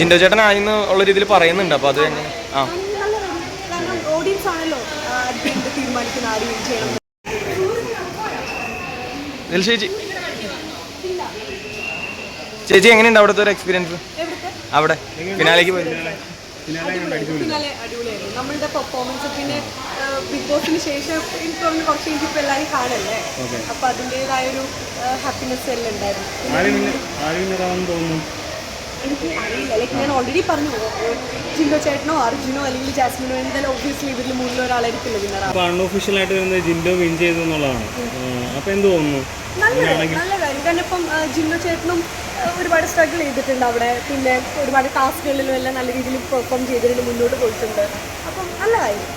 ജിൻഡോ ചേട്ടൻ ആയിന്ന് ഉള്ള രീതിയിൽ പറയുന്നുണ്ട്. അപ്പോൾ അത് ആ. കാരണം ഓഡിയൻസ് ആണല്ലോ. തീരുമാനിക്കുന്ന ആര് ചെയ്യണം. ചേച്ചി. ചേച്ചി എങ്ങനെയുണ്ട് അവിടുത്തെ ഒരു എക്സ്പീരിയൻസ് അവിടെ. ഫിനാലേക്ക് പോയി. നമ്മളുടെ പെർഫോമൻസ് പിന്നെ ബിഗ് ബോസിന് ശേഷം എനിക്ക് തോന്നുന്നു കുറച്ച് എനിക്ക് ഇപ്പൊ എല്ലാവരും കാണല്ലേ? അപ്പൊ അതിന്റെതായ ഒരു ഹാപ്പിനെസ് എല്ലാം ഉണ്ടായിരുന്നു. എനിക്ക് അറിയില്ല. ലൈക്ക് ഞാൻ ഓൾറെഡി പറഞ്ഞു ജിൻഡോ ചേട്ടനോ അർജുനോ അല്ലെങ്കിൽ ജാസ്മിനോ എന്തായാലും ഒബ്വിയസ്ലി ഇതിൽ മൂന്നിൽ ഒരാളായിരിക്കില്ല വിന്നർ അപ്പോൾ അൺഒഫീഷ്യൽ ആയിട്ട് വരുന്നത് ജിൻഡോ വിൻ ചെയ്തു എന്നുള്ളതാണ്. അപ്പോൾ എന്ത് തോന്നുന്നു? നല്ല നല്ല കാര്യം. കാരണം ഇപ്പം ജിൻഡോ ചേട്ടനും ഒരുപാട് സ്ട്രഗിൾ ചെയ്തിട്ടുണ്ട് അവിടെ. പിന്നെ ഒരുപാട് ടാസ്കുകളിലും എല്ലാം നല്ല രീതിയിൽ പെർഫോം ചെയ്തിട്ടുണ്ട് മുന്നോട്ട് പോയിട്ടുണ്ട്. അപ്പം നല്ല കാര്യം.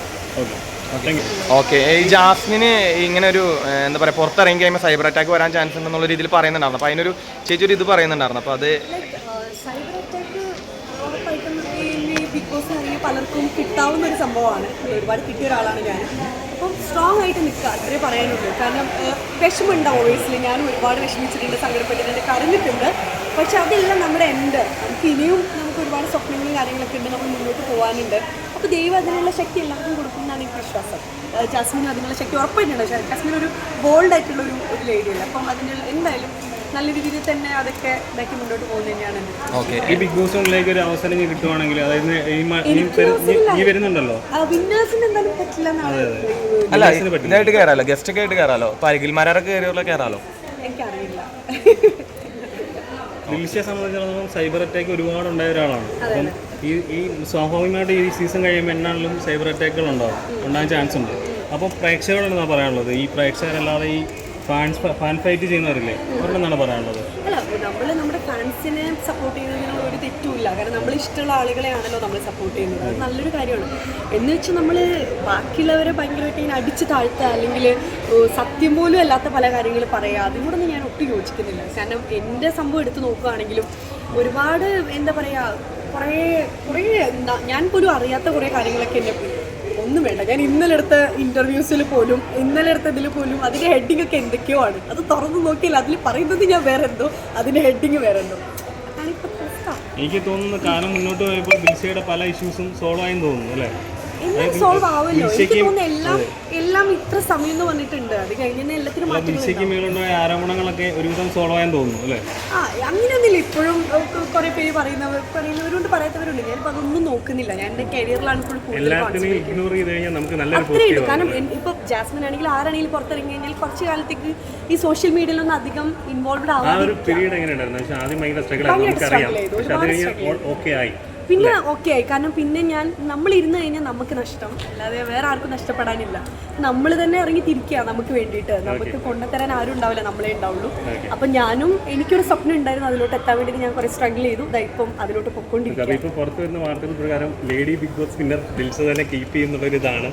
ഓക്കെ ഈ ജാസ്മിന് ഇങ്ങനെ ഒരു എന്താ പറയുക പുറത്തിറങ്ങി കഴിയുമ്പോൾ സൈബർ അറ്റാക്ക് വരാൻ ചാൻസ് ഉണ്ടെന്നുള്ള രീതിയിൽ പറയുന്നുണ്ടായിരുന്നു. അപ്പോൾ അതിനൊരു ചേച്ചി ഒരു ഇത് പറയുന്നുണ്ടായിരുന്നു. അപ്പോൾ അത് സൈബർ അറ്റാക്ക് ഉറപ്പായിട്ടും ഈ ബിഗ് ബോസ് ഇറങ്ങി പലർക്കും കിട്ടാവുന്ന ഒരു സംഭവമാണ്. ഒരുപാട് കിട്ടിയ ഒരാളാണ് ഞാൻ. അപ്പം സ്ട്രോങ് ആയിട്ട് നിൽക്കുക അത്രേ പറയാനുള്ളൂ. കാരണം ഏഹ്, വിഷമമുണ്ടാവും ഓബിയസ്ലി ഞാൻ ഒരുപാട് വിഷമിച്ചിട്ടുണ്ട് സങ്കടപ്പെട്ടിട്ടുണ്ട് കരഞ്ഞിട്ടുണ്ട്. പക്ഷെ അതെല്ലാം നമ്മുടെ എൻഡ് നമുക്ക് ഇനിയും നമുക്ക് ഒരുപാട് സ്വപ്നങ്ങളും കാര്യങ്ങളൊക്കെ ഉണ്ട്. നമ്മൾ മുന്നോട്ട് പോകാനുണ്ട് അപ്പോൾ ദൈവം അതിനുള്ള ശക്തി എല്ലാവർക്കും കൊടുക്കുന്നതാണ് എനിക്ക് വിശ്വാസം. ഏഹ്, ജാസ്മിനും അതിനുള്ള ശക്തി ഉറപ്പായിട്ടുണ്ട്. ജാസ്മിൻ ഒരു ബോൾഡ് ആയിട്ടുള്ള ഒരു ഒരു ലേഡിയല്ല അപ്പം അതിന്റെ എന്തായാലും നല്ല രീതിയിൽ തന്നെ അതൊക്കെ ഇതാക്കി മുന്നോട്ട് പോകുന്നത് തന്നെയാണ് എന്റെ ഓക്കെ ഈ ബിഗ് ബോസിനുള്ളിലേക്ക് ഒരു അവസരം കിട്ടുവാണെങ്കിൽ അതായത് ഈ മ- ഈ വരു- ഈ- ഈ വരുന്നുണ്ടല്ലോ? വിന്നേഴ്സിന് എന്തായാലും പറ്റില്ല എന്നാണ് അല്ല ഇതായിട്ട് കയറാലോ ഗസ്റ്റ് ഒക്കെ ആയിട്ട് കയറാലോ ഇപ്പോൾ അരികിൽമാരൊക്കെ കയറിയുള്ള കയറാലോ എനിക്കറിയില്ല. ദിൽഷയെ സംബന്ധിച്ചിടത്തോളം സൈബർ അറ്റാക്ക് ഒരുപാട് ഉണ്ടായ ഒരാളാണ് അപ്പം ഈ ഈ സ്വാഭാവികമായിട്ട് ഈ സീസൺ കഴിയുമ്പോൾ എന്നാണെങ്കിലും സൈബർ അറ്റാക്കുകൾ ഉണ്ടാവും ഉണ്ടാകാൻ ചാൻസ് ഉണ്ട്. അപ്പോൾ പ്രേക്ഷകരോട് എന്താ പറയാനുള്ളത്? ഈ പ്രേക്ഷകരല്ലാതെ ഈ ഫാൻസ് ഫാൻ ഫൈറ്റ് ചെയ്യുന്നവരില്ലേ? അവരോടെന്നാണ് പറയാനുള്ളത്? അല്ല നമ്മൾ നമ്മുടെ ഫാൻസിനെ സപ്പോർട്ട് ചെയ്യുന്നതിനുള്ള ഒരു തെറ്റുമില്ല. കാരണം നമ്മൾ ഇഷ്ടമുള്ള ആളുകളെയാണല്ലോ നമ്മൾ സപ്പോർട്ട് ചെയ്യുന്നത്. അത് നല്ലൊരു കാര്യമാണ്. എന്ന് വെച്ച് നമ്മൾ ബാക്കിയുള്ളവരെ ഭയങ്കരമായിട്ട് ഇങ്ങനെ അടിച്ച് താഴ്ത്തുക അല്ലെങ്കിൽ സത്യം പോലും അല്ലാത്ത പല കാര്യങ്ങൾ പറയുക അതിനോടൊന്നും ഞാൻ ഒട്ടും യോജിക്കുന്നില്ല. കാരണം എന്റെ സംഭവം എടുത്തു നോക്കുകയാണെങ്കിലും ഒരുപാട് എന്താ പറയുക കുറേ കുറേ ഞാൻ പോലും അറിയാത്ത കുറേ കാര്യങ്ങളൊക്കെ എന്നെ ഒന്നും വേണ്ട. ഞാൻ ഇന്നലെ എടുത്ത ഇന്റർവ്യൂസിൽ പോലും ഇന്നലെ എടുത്തതിൽ പോലും അതിന്റെ ഹെഡിങ് ഒക്കെ എന്തൊക്കെയോ ആണ്. അത് തുറന്നു നോക്കിയാൽ അതിൽ പറയുന്നത് ഞാൻ വേറെ എന്തോ അതിന്റെ ഹെഡിങ് വേറെ എന്തോ എനിക്ക് തോന്നുന്നു കാലം മുന്നോട്ട് പോയപ്പോൾ ദിൽഷയുടെ പല ഇഷ്യൂസും സോൾവ് ആയി തോന്നുന്നു അല്ലേ? എല്ലാം സോൾവ് ആവല്ലോ എനിക്ക് തോന്നുന്നു എല്ലാം എല്ലാം ഇത്ര സമയം എന്ന് പറഞ്ഞിട്ടുണ്ട്. അത് കഴിഞ്ഞാൽ എല്ലാത്തിനും മേലുണ്ടായ ആരോപണങ്ങളൊക്കെ ഒരുവിധം സോൾവ് ആയെന്ന് തോന്നുന്നു അല്ലേ? ആ അങ്ങനെയൊന്നുമില്ല. ഇപ്പോഴും കുറെ പേര് പറയുന്നവർ പറയുന്നവരുണ്ട് പറയാത്തവരുണ്ട്. ഞാനിപ്പോൾ അതൊന്നും നോക്കുന്നില്ല. ഞാൻ എന്റെ കരിയറിലാണ് ഇപ്പോൾ കൂടുതൽ എല്ലാത്തിനെയും ഇഗ്നോർ ചെയ്ത് കഴിഞ്ഞാൽ നമുക്ക് നല്ലൊരു അത്രേ ഉള്ളൂ. കാരണം എൻ- ഇപ്പൊ ജാസ്മിൻ ആണെങ്കിൽ ആരാണെങ്കിലും പുറത്തിറങ്ങി കഴിഞ്ഞാൽ കുറച്ച് കാലത്തേക്ക് ഈ സോഷ്യൽ മീഡിയയിലൊന്നും അധികം ഇൻവോൾവ്ഡ് ആവാൻ ഭയങ്കര സ്ട്രഗിൾ ആയി. പിന്നെ ഓക്കെ ആയി കാരണം പിന്നെ ഞാൻ നമ്മൾ ഇരുന്ന് കഴിഞ്ഞാൽ നമുക്ക് നഷ്ടം. അല്ലാതെ വേറെ ആർക്കും നഷ്ടപ്പെടാനില്ല. നമ്മൾ തന്നെ ഇറങ്ങി തിരിക്കുക നമുക്ക് വേണ്ടിയിട്ട്. നമുക്ക് കൊണ്ടുതരാൻ ആരും ഉണ്ടാവില്ല നമ്മളെ ഉണ്ടാവുള്ളൂ. അപ്പം ഞാനും എനിക്കൊരു സ്വപ്നം ഉണ്ടായിരുന്നു അതിലോട്ട് എത്താൻ വേണ്ടി ഞാൻ കുറെ സ്ട്രഗിൾ ചെയ്തു. ഇപ്പം അതിലോട്ട് പൊക്കോണ്ടിരിക്കും പുറത്തു വരുന്ന വാർത്തകൾ പ്രകാരം ലേഡി ബിഗ് ബോസ് വിന്നർ തന്നെ കീപ്പ് ചെയ്യുന്നുള്ള ഒരു ഇതാണ്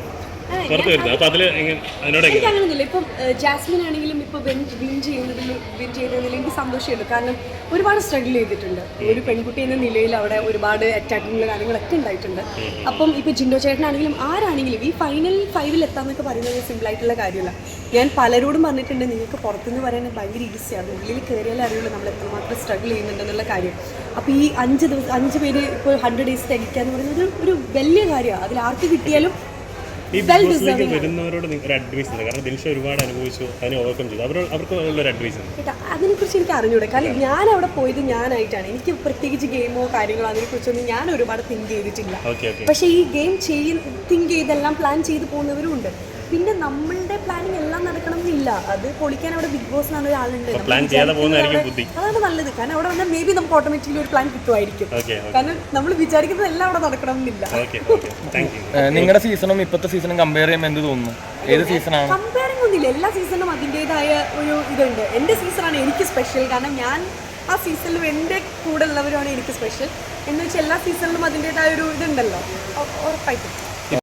പുറത്തു വരുന്നത്. അപ്പൊ അതിൽ അതിനോട് എനിക്ക് അങ്ങനെയൊന്നുമില്ല ഇപ്പം ജാസ്മിൻ ആണെങ്കിലും ഇപ്പൊ വിൻ ചെയ്യുന്നതിൽ വിൻ ചെയ്യുന്നതിൽ എനിക്ക് സന്തോഷമുണ്ട്. കാരണം ഒരുപാട് സ്ട്രഗിൾ ചെയ്തിട്ടുണ്ട്. ഒരു പെൺകുട്ടി എന്ന നിലയിൽ അവിടെ ഒരുപാട് അറ്റാക്കിങ്ങുകൾ കാര്യങ്ങളൊക്കെ ഉണ്ടായിട്ടുണ്ട്. അപ്പം ഇപ്പൊ ജിൻഡോ ചേട്ടനാണെങ്കിലും ആരാണെങ്കിലും ഈ ഫൈനൽ ഫൈവിൽ എത്താന്നൊക്കെ പറയുന്നത് സിമ്പിൾ ആയിട്ടുള്ള കാര്യമല്ല. ഞാൻ പലരോടും പറഞ്ഞിട്ടുണ്ട് നിങ്ങൾക്ക് പുറത്തുനിന്ന് പറയാൻ ഭയങ്കര ഈസിയാണ് ഉള്ളിൽ കയറിയാലേ അറിയുള്ളൂ നമ്മൾ എത്രമാത്രം സ്ട്രഗിൾ ചെയ്യുന്നുണ്ടെന്നുള്ള കാര്യം. അപ്പോൾ ഈ അഞ്ച് ദിവസം അഞ്ച് പേര് ഇപ്പോൾ ഹൺഡ്രഡ് ഡേയ്സ് തികയ്ക്കുക എന്ന് പറയുന്നത് ഒരു വലിയ കാര്യമാണ്. അതിൽ ആർക്ക് കിട്ടിയാലും ഈ well ബിഗ് ബോസിലേക്ക് വരുന്നവരോട് ഒരു അഡ്വൈസ് ഉണ്ട്. കാരണം ദിൽഷ ഒരുപാട് അനുഭവിച്ചു അതിനെ ഓവർകം ചെയ്തു. അവർക്ക് അഡ്വൈസ് ഉണ്ട്. അതിനെക്കുറിച്ച് എനിക്ക് അറിഞ്ഞൂടെ? കാരണം ഞാൻ അവിടെ പോയത് ഞാനായിട്ടാണ്. എനിക്ക് പ്രത്യേകിച്ച് ഗെയിമോ കാര്യങ്ങളോ അതിനെക്കുറിച്ചൊന്നും ഞാൻ ഒരുപാട് തിങ്ക് ചെയ്തിട്ടില്ല. പക്ഷേ ഈ ഗെയിം ചെയ്യ തിങ്ക് ചെയ്തെല്ലാം പ്ലാൻ ചെയ്ത് പോകുന്നവരും ഉണ്ട്. പിന്നെ നമ്മളുടെ പ്ലാനിങ് എല്ലാം നടക്കണമെന്നില്ല. അത് പൊളിക്കാൻ അവിടെ ബിഗ് ബോസ് എന്ന ഒരാളുണ്ട്. അതാണ് നല്ലത്. കാരണം അവിടെ വന്നാൽ മേ ബി നമുക്ക് ഓട്ടോമാറ്റിക്കലി ഒരു പ്ലാൻ കിട്ടുമായിരിക്കും. ഓക്കെ കാരണം നമ്മൾ വിചാരിക്കുന്നത് എല്ലാം അവിടെ നടക്കണമെന്നില്ല. ഓക്കെ ഓക്കെ നിങ്ങളുടെ സീസണും ഇപ്പോഴത്തെ സീസണും കമ്പയർ ചെയ്യുമ്പോൾ എന്ത് തോന്നുന്നു? ഏത് സീസണാണ് കമ്പയറിംഗ് ഒന്നുമില്ല. എല്ലാ സീസണും അതിന്റെതായ ഒരു ഇതുണ്ട്. എന്റെ സീസണാണ് എനിക്ക് സ്പെഷ്യൽ കാരണം ഞാൻ ആ സീസണിലും എന്റെ കൂടെ ഉള്ളവരുമാണ് എനിക്ക് സ്പെഷ്യൽ എന്ന് വെച്ചാൽ എല്ലാ സീസണിലും അതിന്റെതായ ഒരു ഇതുണ്ടല്ലോ. ഉറപ്പായിട്ടും.